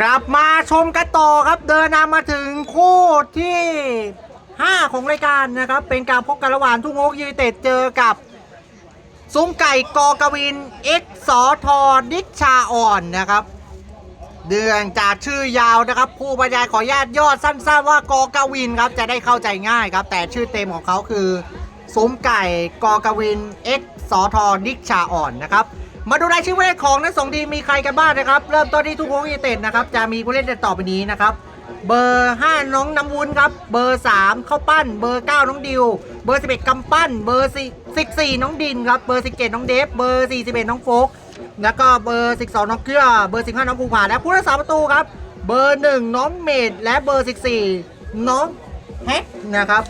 กลับมาชมกันต่อครับเดินทางมาถึงคู่ที่ 5 ของรายการนะครับ เป็นการพบกันระหว่างทุ่งโกยูเต็ดเจอกับซุ้มไก่กอกวินเอ็กสอทอดิชาอ่อนนะครับ เดือนจากชื่อยาวนะครับ ผู้บรรยายขออนุญาตย่อสั้น ๆ ว่ากอกวินครับจะได้เข้าใจง่ายครับ แต่ชื่อเต็มของเขาคือซุ้มไก่กอกวินเอ็กสอทอดิชาอ่อนนะครับ มาดูรายชื่อผู้เล่นของทั้งสองทีมมีใครกันบ้างนะครับ เริ่มต้นที่ทุกโฮงยูไนเต็ดนะครับจะมีผู้เล่นต่อไปนี้นะครับ เบอร์ 5 น้องน้ำวุ้นครับ เบอร์ 3 เข้าปั้น เบอร์ 9 น้องดิว เบอร์ 11กำปั้น เบอร์14 น้องดินครับ เบอร์ 17 น้องเดฟ เบอร์ 41 น้องโฟก แล้วก็เบอร์ 12 น้องเกลือ เบอร์ 15 น้องภูผา และผู้รักษาประตูครับ เบอร์ 1 น้องเมด และเบอร์ 14 น้องแฮกนะครับ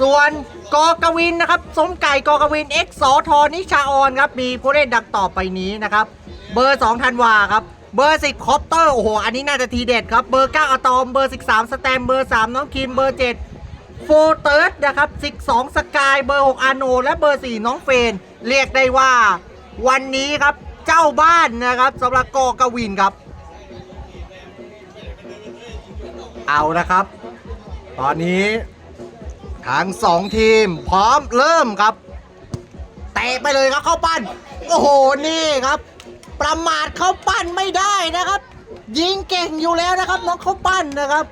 ส่วน กอกวินนะครับ สมไก่กอกวินเอ็กซ์สอทอนิชาออนครับ มีผู้เล่นดังต่อไปนี้นะครับ เบอร์2ธันวาครับ เบอร์ 10คอปเตอร์ โอ้โห อันนี้น่าจะทีเด็ดครับ เบอร์ 9อะตอม เบอร์ 13 สแตม เบอร์ 3 น้องคิม เบอร์ 7 โฟเติร์ดนะครับ 12 สกาย เบอร์ 6 อาโน และเบอร์ 4 น้องเฟน เรียกได้ว่า วันนี้ครับ เจ้าบ้านนะครับสำหรับกอกวินครับ เอานะครับ ตอนนี้ ทั้งสองทีมพร้อมเริ่มครับเตะไปเลยครับเข้าปั้นโอ้โหนี่ครับ ประมาทเข้าปั้นไม่ได้นะครับ ยิงเก่งอยู่แล้วนะครับน้องเข้าปั้นนะครับ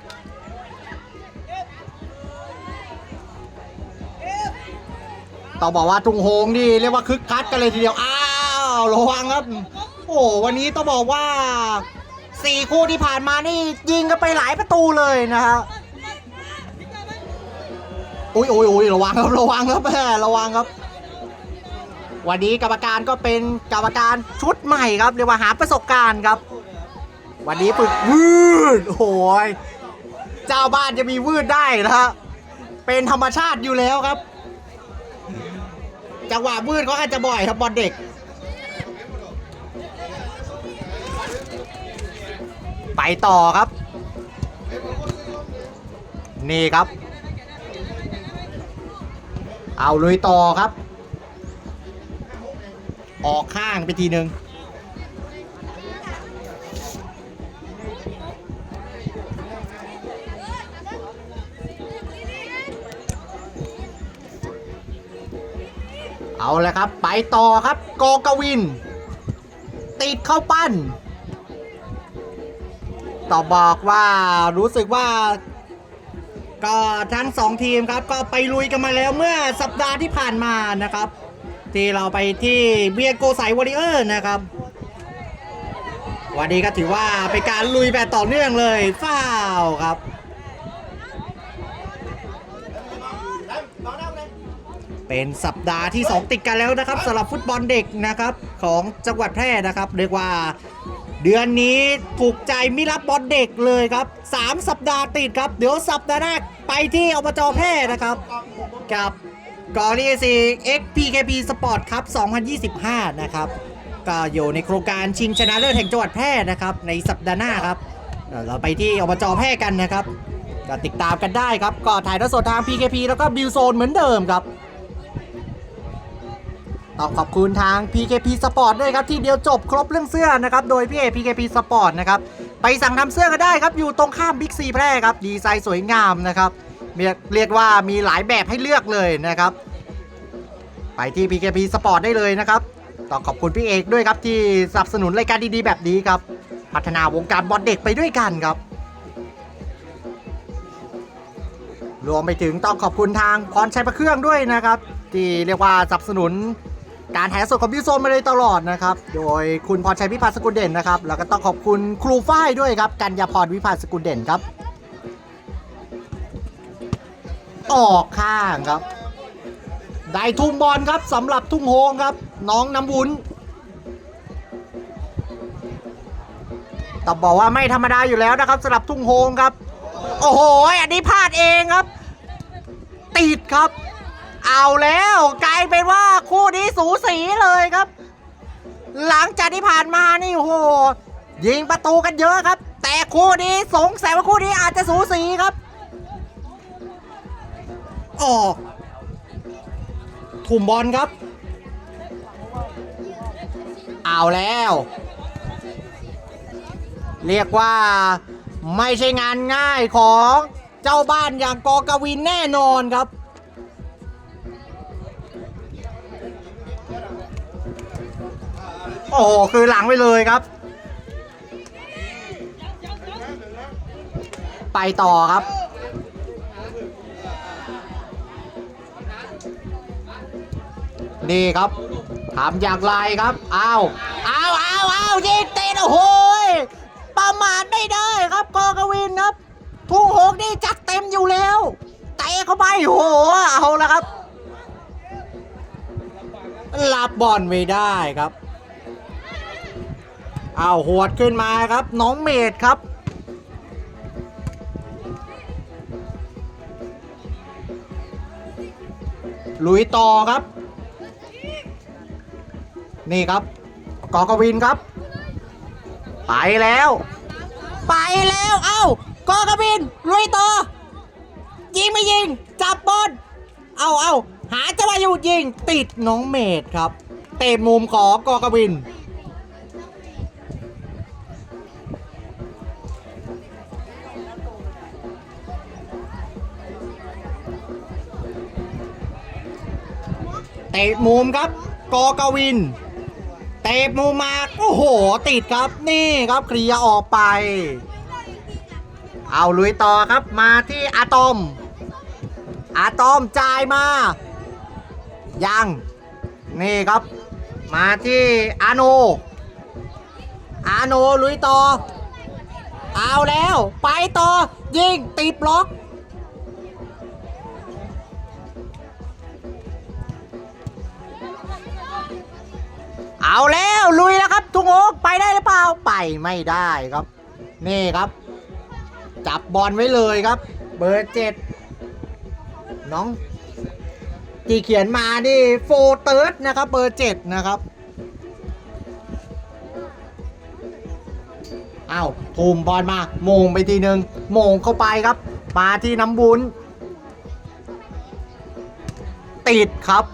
ต้องบอกว่าทุงโฮงนี่เรียกว่าคึกคักกันเลยทีเดียวอ้าวระวังครับ โอ้วันนี้ต้องบอกว่าสี่คู่ที่ผ่านมานี่ยิงกันไปหลายประตูเลยนะครับ อุ้ยอุ้ยอุ้ยระวังครับระวังครับแม่ระวังครับ วันนี้กรรมการก็เป็นกรรมการชุดใหม่ครับเรียกว่าหาประสบการณ์ครับ วันนี้ฝึกวืดโอ้ยเจ้าบ้านจะมีวืดได้นะฮะเป็นธรรมชาติอยู่แล้วครับจังหวะวืดเขาอาจจะบ่อยครับบอลเด็ก ไปต่อครับ นี่ครับ เอาลุยต่อครับ ออกข้างไปทีหนึ่งเอาเลยครับ ไปต่อครับกกวิน ติดเข้าปั้นต่อบอกว่ารู้สึกว่า ก็ทั้งสองทีมครับก็ไปลุยกันมาแล้วเมื่อสัปดาห์ที่ผ่านมานะครับ ที่เราไปที่เบียโกไซวอริเออร์นะครับ วันนี้ก็ถือว่าเป็นการลุยแบบต่อเนื่องเลยฟ้าวครับเป็นสัปดาห์ที่ 2 ติดกันแล้วนะครับสำหรับฟุตบอลเด็กนะครับของจังหวัดแพร่นะครับ เรียกว่า เดือนนี้ถูกใจมิรับบอลเด็กเลยครับ 3 สัปดาห์ติดครับ เดี๋ยวสัปดาห์หน้าไปที่อบจแพร่นะครับกับกอรีซี XPKP Sport ครับ 2025 นะครับ ก็อยู่ในโครงการชิงชนะเลิศแห่งจังหวัดแพร่นะครับ ในสัปดาห์หน้าครับเดี๋ยวเราไปที่อบจแพร่กันนะครับ ก็ติดตามกันได้ครับ ก็ถ่ายทอดสดทาง PKP แล้วก็บิวโซนเหมือนเดิมครับ ต้องขอบคุณทาง PKP Sport ด้วยครับ ที่เดียวจบครบเรื่องเสื้อนะครับ โดยพี่เอ PKP Sport นะครับ ไปสั่งทำเสื้อก็ได้ครับ อยู่ตรงข้ามบิ๊กซีแพร่ครับ ดีไซน์สวยงามนะครับเรียกเรียกว่ามีหลายแบบให้เลือกเลยนะครับ ไปที่ PKP Sport ได้เลยนะครับต้องขอบคุณพี่เอกด้วยครับที่สนับสนุนรายการดีๆแบบนี้ครับ พัฒนาวงการบอลเด็กไปด้วยกันครับรวมไปถึงต้องขอบคุณทางพรชัยประเครื่องด้วยนะครับ ที่เรียกว่าสนับสนุน การถ่ายสดของพี่โซนมาเลยตลอดนะครับ โดยคุณพรชัยพิพัฒน์สกุลเด่นนะครับ แล้วก็ต้องขอบคุณครูฝ้ายด้วยครับ กัญญาพรวิพัฒน์สกุลเด่นครับ ออกข้างครับ ได้ทุ่มบอลครับสำหรับทุ่งโฮงครับ น้องน้ำวุ้นต้องบอกว่าไม่ธรรมดาอยู่แล้วนะครับสำหรับทุ่งโฮงครับ โอ้โห อันนี้พลาดเองครับ ติดครับ เอาแล้วกลายเป็นว่าคู่นี้สูสีเลยครับ หลังจากที่ผ่านมานี่โอ้โหยิงประตูกันเยอะครับ แต่คู่นี้สงสัยว่าคู่นี้อาจจะสูสีครับออกถุ่มบอลครับ เอาแล้ว เรียกว่าไม่ใช่งานง่ายของเจ้าบ้านอย่างกอกวินแน่นอนครับ โอ้โหคือหลังไปเลยครับ ไปต่อครับ นี่ครับทำอย่างไรครับอ้าวอ้าวอ้าวอ้าวยิงเติดโอ้โหประมาทไม่ได้ครับกอกวินครับทุ่งหกนี่จัดเต็มอยู่แล้วเตะเข้าไปโอ้โหเอาละครับรับบอลไม่ได้ครับ อาวหวดขึ้นมาครับ น้องเมดครับ ลุยต่อครับ นี่ครับ กอกวินครับ ไปแล้ว ไปแล้ว เอ้ากอกวิน ลุยต่อ ยิงไม่ยิง จับบอลเอาเอาหาจังหวะอยู่ยิง ติดน้องเมดครับ เตะมุมของกอกวิน เตะมุมครับ กอกวิน เตะมุมมาโอ้โห ติดครับนี่ครับเคลียร์ออกไป เอาลุยต่อครับมาที่อะตอม อะตอมจ่ายมา ยัง นี่ครับ มาที่อาโน อาโนลุยต่อ เอาแล้ว ไปต่อ ยิงตีบล็อก เอาแล้วลุยแล้วครับทุงโอกไปได้หรือเปล่าไปไม่ได้ครับ นี่ครับ จับบอลไว้เลยครับ เบอร์เจ็ดน้องที่เขียนมานี่โฟเติร์ดนะครับ เบอร์เจ็ดนะครับอาทุ่มบอลมาโมงไปทีหนึ่งโมงเข้าไปครับ มาที่น้ำบุญ ติดครับ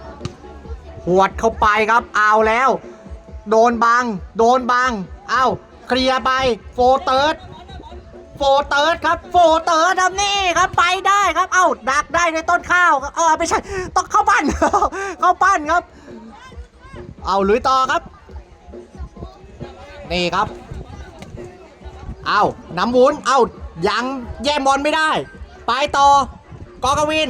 หวดเข้าไปครับ เอาแล้ว โดนบัง โดนบัง เอาเคลียร์ไปโฟเติร์ดโฟเติร์ดครับโฟเติร์ดครับนี่ครับไปได้ครับเอาดักได้ในต้นข้าวเออไม่ใช่ต้องเข้าปั้นเข้าปั้นครับ เอาลุยต่อครับ นี่ครับ เอาน้ำวุ้นเอายังแย่บอลไม่ได้ ไปต่อกอกวิน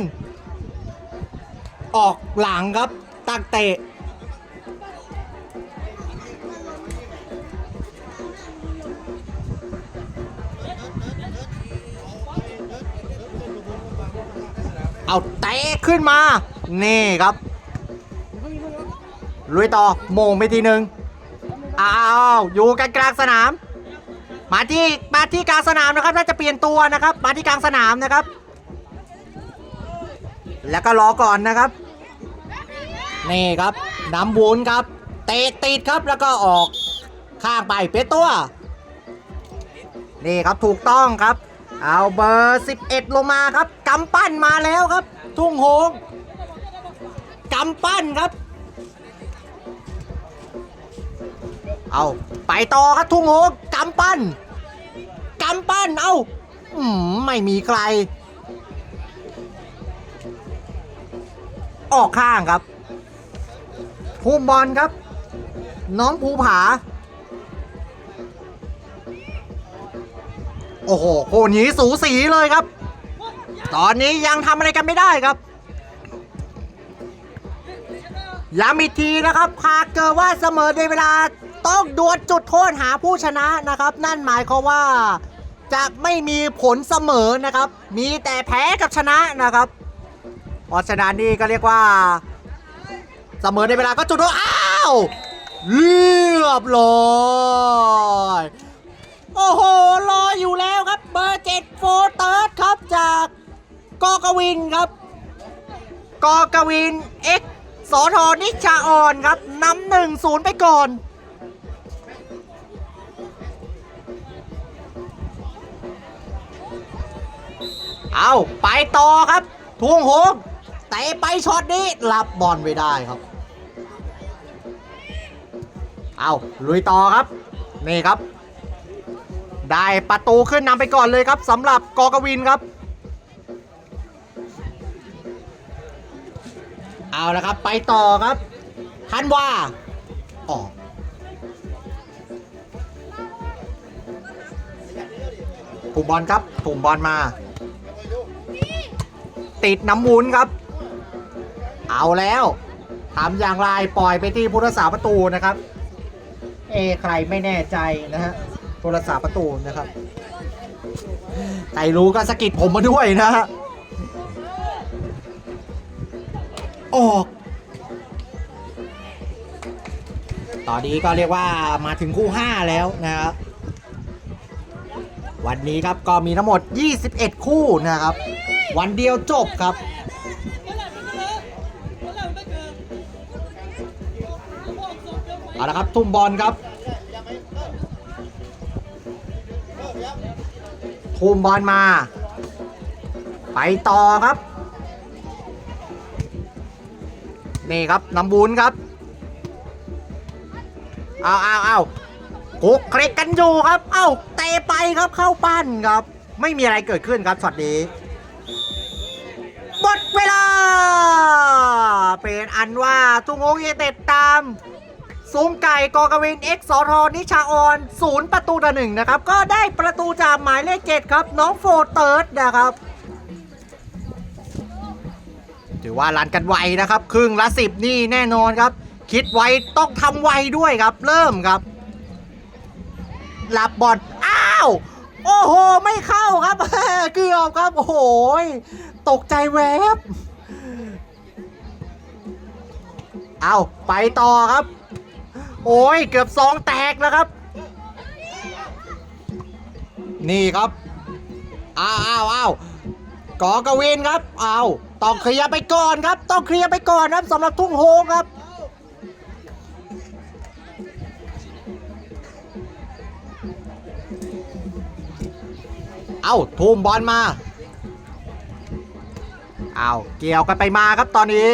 ออกหลังครับ ตักเตะ เอาเตะขึ้นมา นี่ครับ ลุยต่อโมงไปทีหนึ่งอ้าวอยู่กันกลางสนาม มาที่มาที่กลางสนามนะครับน่าจะเปลี่ยนตัวนะครับ มาที่กลางสนามนะครับ แล้วก็รอก่อนนะครับ นี่ครับน้ำวุ้นครับ เตะติดครับแล้วก็ออกข้างไปเป็นตัว นี่ครับถูกต้องครับ เอาเบอร์ 11 ลงมาครับกำปั้นมาแล้วครับ ทุ่งโฮงกำปั้นครับ เอาไปต่อครับทุ่งโฮงกำปั้นกำปั้นเอาอืมไม่มีใคร ออกข้างครับ ภูมบอลครับ น้องภูผา โอ้โหโคนนี้สูสีเลยครับ ตอนนี้ยังทำอะไรกันไม่ได้ครับย้ำอีกทีนะครับหากเกิดว่าเสมอในเวลาต้องดวลจุดโทษหาผู้ชนะนะครับ นั่นหมายความว่าจะไม่มีผลเสมอนะครับ มีแต่แพ้กับชนะนะครับเพราะฉะนั้นนี่ก็เรียกว่า เสมอในเวลาก็จุดโทษอ้าวเรียบร้อย โอ้โห รออยู่แล้วครับ เบอร์เจ็ดโฟเติร์ดครับจากกอกวินครับ กอกวินเอ็กสอทอนิชาออนครับนำหนึ่งศูนย์ไปก่อนเอาไปต่อครับทุ่งโหงเตะไปช็อตนี้รับบอลไม่ได้ครับ เอาลุยต่อครับ นี่ครับ ได้ประตูขึ้นนำไปก่อนเลยครับสำหรับกอกวินครับ เอาละครับไปต่อครับทันว่าออกถูกบอลครับถูกบอลมา ติดน้ำวุ้นครับ เอาแล้วทำอย่างไรปล่อยไปที่ผู้รักษาประตูนะครับ เอใครไม่แน่ใจนะฮะ ผู้รักษาประตูนะครับไตรู้ก็สะกิดผมมาด้วยนะฮะออก ตอนนี้ก็เรียกว่ามาถึงคู่ 5 แล้วนะครับ วันนี้ครับก็มีทั้งหมด 21 คู่นะครับ วันเดียวจบครับเอาละครับ ทุ่มบอลครับ ทุ่มบอลมา ไปต่อครับ นี่ครับน้ำบุญครับ เอาเอาเอากุกเครกกันอยู่ครับ เอ้าเตะไปครับเข้าปั้นครับ ไม่มีอะไรเกิดขึ้นครับช็อตนี้หมดเวลา เป็นอันว่าทุงโองเยเต็ดตาม ซุ้มไก่กอกวินเอ็กซ์สอทอนิชาออนศูนย์ประตูต่อหนึ่งนะครับ ก็ได้ประตูจากหมายเลขเจ็ดครับ น้องโฟเติร์ดนะครับ ถือว่ารันกันไวนะครับ ครึ่งละสิบนี่แน่นอนครับ คิดไวต้องทำไวด้วยครับ เริ่มครับหลับบอลอ้าว โอ้โห ไม่เข้าครับ เกือบครับ โอ้โห ตกใจแวบ เอาไปต่อครับ โอ้ยเกือบสองแตกแล้วครับ นี่ครับอ้าวอ้าวอ้าวกอกวินครับเอาวต้องเคลียร์ไปก่อนครับ ต้องเคลียร์ไปก่อนครับสำหรับทุ่งโฮงครับเอาทุ่มบอลมา เอาเกี่ยวกันไปมาครับตอนนี้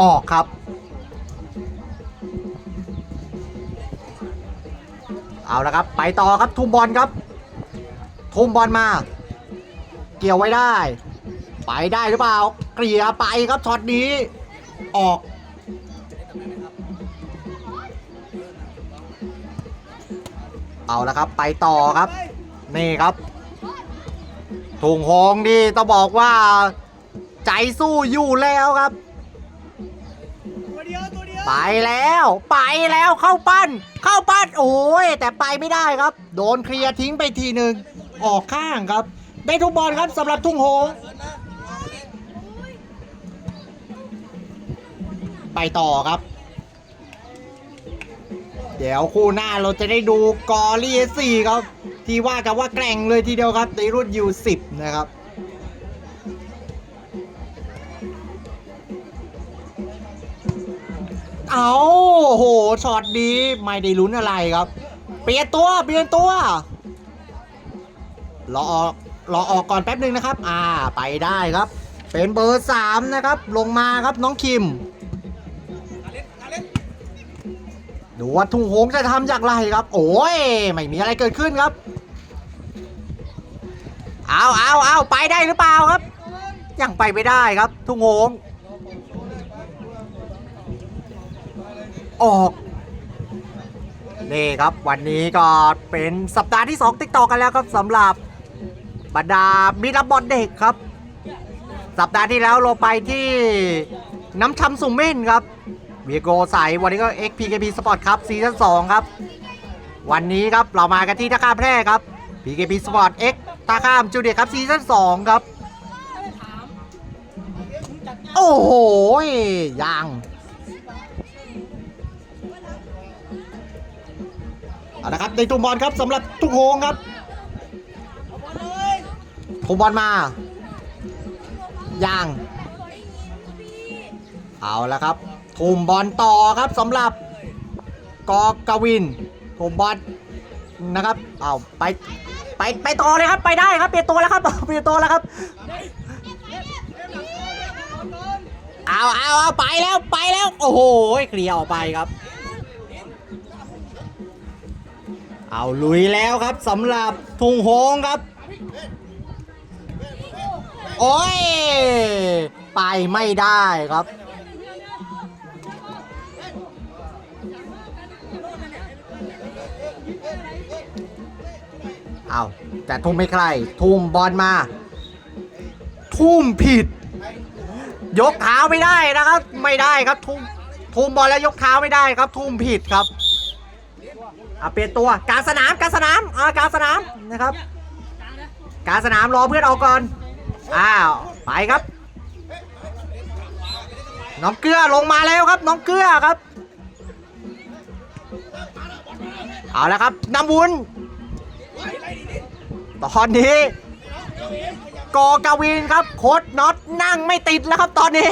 ออกครับ เอาละครับ ไปต่อครับทุ่มบอลครับ ทุ่มบอลมา เกี่ยวไว้ได้ ไปได้หรือเปล่า เกลี่ยไปครับช็อตนี้ ออกเอาละครับไปต่อครับ นี่ครับถุงโฮงดีต้องบอกว่า ใจสู้อยู่แล้วครับ ไปแล้ว ไปแล้วเข้าปั้น เข้าปั้นโอ้ยแต่ไปไม่ได้ครับ โดนเคลียร์ทิ้งไปทีหนึ่งออกข้างครับ ได้ทุกบอลครับสำหรับทุ่งโฮงไปต่อครับ เดี๋ยวคู่หน้าเราจะได้ดูกอรีสี่ครับ ที่ว่ากันว่าแกร่งเลยทีเดียวครับในรุ่นยูสิบนะครับ เอาโอ้โหช็อตนี้ไม่ได้ลุ้นอะไรครับ เปลี่ยนตัวเปลี่ยนตัวรอออกรอออกก่อนแป๊บหนึ่งนะครับ อ่าไปได้ครับ เป็นเบอร์สามนะครับ ลงมาครับน้องคิมดูว่าทุ่งหงจะทำอย่างไรครับ โอ้ยไม่มีอะไรเกิดขึ้นครับเอาเอาเอาไปได้หรือเปล่าครับ ยังไปไม่ได้ครับ ทุ่งหง ออกนี่ครับวันนี้ก็เป็นสัปดาห์ที่2ติ๊กตอกกันแล้วครับสำหรับบรรดามิรับบอลเด็กครับ สัปดาห์ที่แล้วเราไปที่น้ำชำสุมเม่นครับวีโกใสวันนี้ก็ XPKP Sport ครับซีซั่น2ครับ วันนี้ครับเรามากันที่ท่าข้ามแพร่ครับ PKP Sport X ท่าข้ามจูเนียครับซีซั่น2ครับ โอ้โหยัง เอาละครับในตุ้มบอลครับสำหรับทุกโฮงครับทุ่มบอลมายังเอาละครับทุ่มบอลต่อครับสำหรับกอกวินทุ่มบอลนะครับเอาไปไปไปต่อเลยครับไปได้ครับเปลี่ยนตัวแล้วครับเปลี่ยนตัวแล้วครับเอาเอาเอาไปแล้วไปแล้ว โอ้โหเคลียร์ออกไปครับ เอาลุยแล้วครับสำหรับทุงโฮงครับ โอ้ย ไปไม่ได้ครับ เอาแต่ทุ่มไม่ใคร ทุ่มบอลมา ทุ่มผิด ยกเท้าไม่ได้นะครับ ไม่ได้ครับ ทุ่มทุ่มบอลแล้วยกเท้าไม่ได้ครับ ทุ่มผิดครับ อะเปลี่ยนตัวกลารสนามกลารสนามอ่ากลารสนามนะครับกลารสนามรอเพื่อนออกก่อนอ้าวไปครับ น้องเกลือลงมาแล้วครับ น้องเกลือครับเอาแล้วครับน้ำวุ้นตอนนี้กอกวินครับโคดน็อตนั่งไม่ติดแล้วครับตอนนี้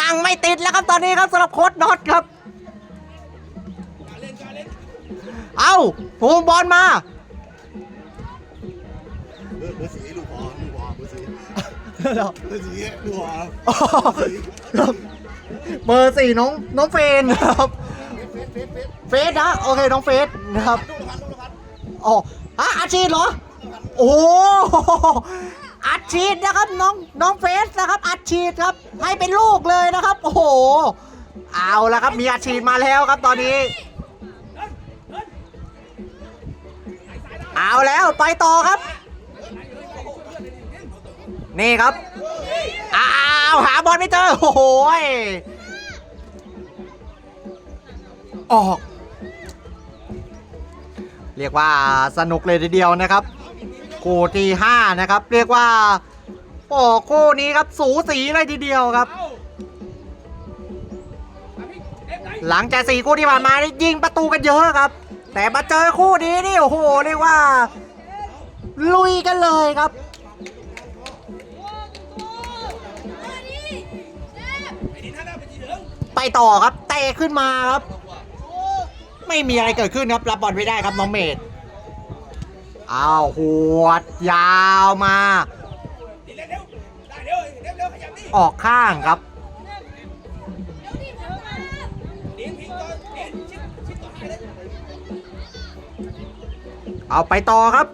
นั่งไม่ติดแล้วครับตอนนี้ครับสำหรับโคดน็อตครับ เอาภูมิบอลมา เบอร์เบอร์สีลูกพอลูกพอเบอร์สีเบอร์สีลูกพอเบอร์สี่น้องน้องเฟนครับ เฟสนะโอเคน้องเฟสนะครับอ๋อฮะอาชีพเหรอ โอ้โหอัดฉีดนะครับน้องน้องเฟสนะครับ อัดฉีดครับให้เป็นลูกเลยนะครับ โอ้โห เอาละครับมีอัดฉีดมาแล้วครับตอนนี้ เอาแล้วไปต่อครับ นี่ครับ อ้าวหาบอลไม่เจอ โอ้โหออก เรียกว่าสนุกเลยทีเดียวนะครับคู่ที่5นะครับ เรียกว่าโอ้คู่นี้ครับสูสีเลยทีเดียวครับ หลังจากสี่คู่ที่ผ่านมานี่ยิงประตูกันเยอะครับ แต่มาเจอคู่นี้นี่โอ้โหเรียกว่า ลุยกันเลยครับไปต่อครับเตะขึ้นมาครับ ไม่มีอะไรเกิดขึ้นครับรับบอลไม่ได้ครับน้องเมดอ้าวหัวยาวมา ออกข้างครับ เอาไปต่อครับ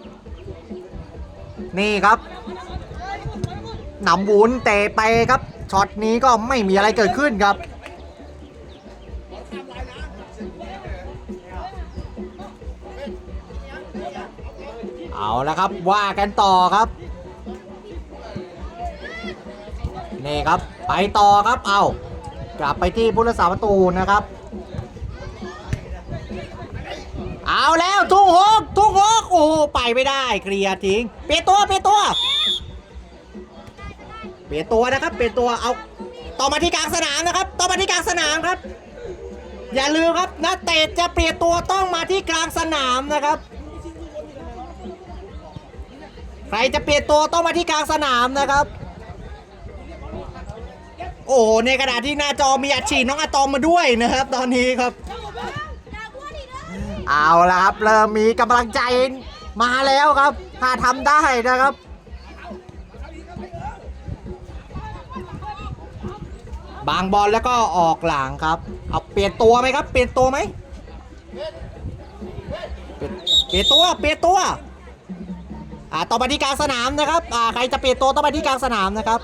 นี่ครับหนำวุ้นเตะไปครับช็อตนี้ก็ไม่มีอะไรเกิดขึ้นครับ เอาละครับว่ากันต่อครับนี่ครับไปต่อครับเอากลับไปที่ผู้รักษาประตูนะครับ เอาแล้วทุ่งหกทุ่งหกโอ้ไปไม่ได้เคลียร์ทิ้งเปลี่ยนตัวเปลี่ยนตัว เปลี่ยนตัวนะครับ เปลี่ยนตัวเอาต่อมาที่กลางสนามนะครับต่อมาที่กลางสนามครับ อย่าลืมครับนักเตะจะเปลี่ยนตัวต้องมาที่กลางสนามนะครับ ใครจะเปลี่ยนตัวต้องมาที่กลางสนามนะครับ โอ้โหในขณะดาษที่หน้าจอมีอัดฉีดน้องอะตอมมาด้วยนะครับ ตอนนี้ครับ เอาละครับ เริ่มมีกำลังใจมาแล้วครับ ถ้าทำได้นะครับบางบอลแล้วก็ออกหลังครับ เอาเปลี่ยนตัวไหมครับ เปลี่ยนตัวไหมเปลี่ยนเปลี่ยนตัวเปลี่ยนตัวอ่าต่อไปที่กลางสนามนะครับอ่าใครจะเปลี่ยนตัวต้อไปที่กลางสนามนะครับ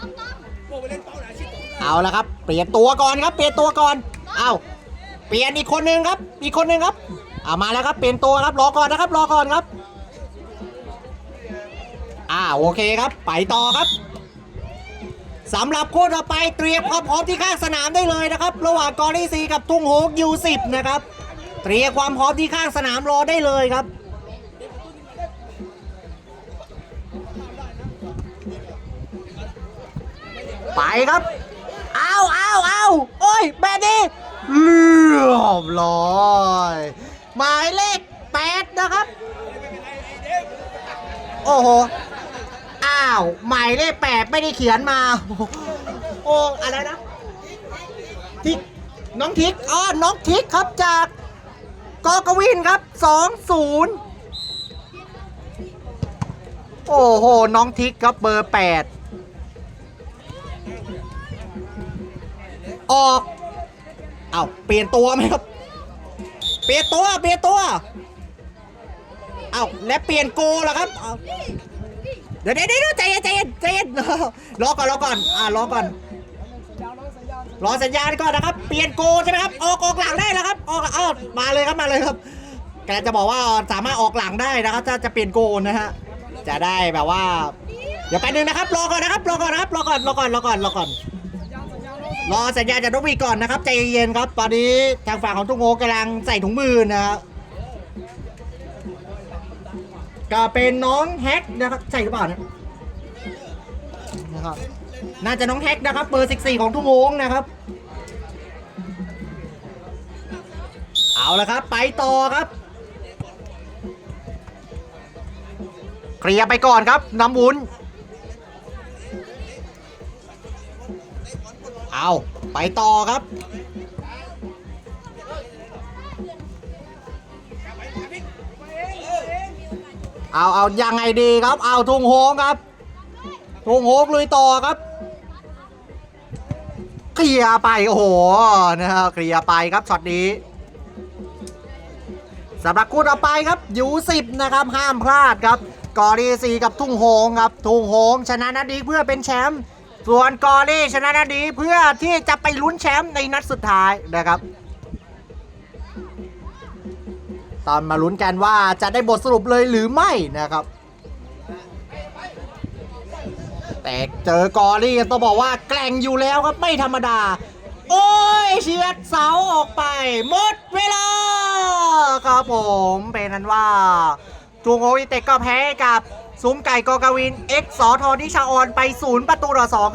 เอาละครับ เปลี่ยนตัวก่อนครับ เปลี่ยนตัวก่อนเอาเปลี่ยนอีกคนนึงครับ อีกคนนึงครับ เอามาแล้วครับเปลี่ยนตัวครับรอก่อนนะครับรอก่อนครับ อ่าโอเคครับ ไปต่อครับสำหรับคู่ต่อไปเตรียมความพร้อมที่ข้างสนามได้เลยนะครับ ระหว่างกอรี่ซีกับทุ่งโฮกยูสิบนะครับ เตรียมความพร้อมที่ข้างสนามรอได้เลยครับไปครับ เอาเอาเอาโอ้ย แบบนี้เรียบร้อย หมายเลขแปดนะครับ โอ้โห อ้าว หมายเลขแปดไม่ได้เขียนมา โอ้อะไรนะ ทิก น้องทิกอ๋อน้องทิกครับจากกอกวินครับสองศูนย์โอ้โห น้องทิกครับเบอร์แปดออก เอาเปลี่ยนตัวไหมครับ เปลี่ยนตัวเปลี่ยนตัวเอาและเปลี่ยนโกแล้วครับเดี๋ยวเดี๋ยวเดี๋ยวใจเย็นใจเย็นใจเย็นรอก่อนรอก่อนอ่ารอก่อนรอสัญญาณก่อนนะครับ เปลี่ยนโกใช่ไหมครับออกออกหลังได้แล้วครับออกเออมาเลยครับมาเลยครับแกจะบอกว่าสามารถออกหลังได้นะครับถ้าจะเปลี่ยนโกนะฮะจะได้แบบว่า เดี๋ยวไปบนึงนะครับรอก่อนนะครับรอก่อนนะครับรอก่อนรอก่อนรอก่อนรอก่อน รอสัญญาณจากนกหวีดก่อนนะครับใจเย็นๆครับ ตอนนี้ทางฝั่งของตุ้งโงกำลังใส่ถุงมือนะครับก็เป็นน้องแฮกนะครับใช่หรือเปล่าเนะนะครับน่าจะน้องแฮกนะครับเบอร์14ของทุ่งโงงนะครับ เอาละครับ ไปต่อครับเคลียร์ไปก่อนครับน้ำวุ้น เอาไปต่อครับ เอาเอายังไงดีครับ เอาทุ่งโฮงครับทุ่งโฮงลุยต่อครับเคลียร์ไปโอ้โหนะครับเคลียร์ไปครับช็อตนี้สำหรับคู่ต่อไปครับยูสิบนะครับห้ามพลาดครับกอรีซีกับทุ่งโฮงครับทุ่งโฮงชนะนัดนี้เพื่อเป็นแชมป์ ส่วนกอรีชนะนัดนี้เพื่อที่จะไปลุ้นแชมป์ในนัดสุดท้ายนะครับ ตอนมาลุ้นกันว่าจะได้บทสรุปเลยหรือไม่นะครับ แต่เจอกอรี่ต้องบอกว่าแกร่งอยู่แล้วครับไม่ธรรมดา โอ้ยเฉียดเสาออกไป หมดเวลาครับผมเป็นนั้นว่าจูงโอวิเตกก็แพ้กับซุ้มไก่กอกาวิน เอ็กซ์สอทอนิชาออนไปศูนย์ประตูต่อสอง